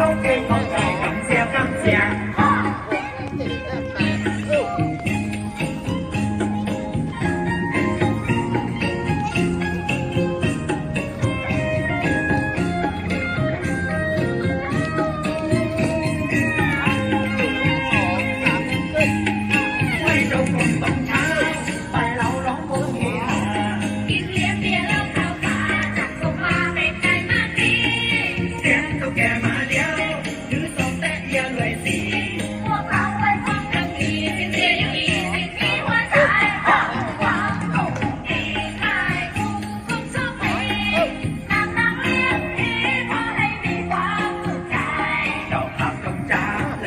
Donkey Kong.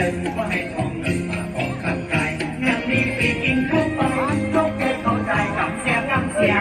ตึงก็ให้ทองตึงมาของกันไกลงานนี้ปีกินทุกตอนทุกเกเขาใจกัเสียงำเสีย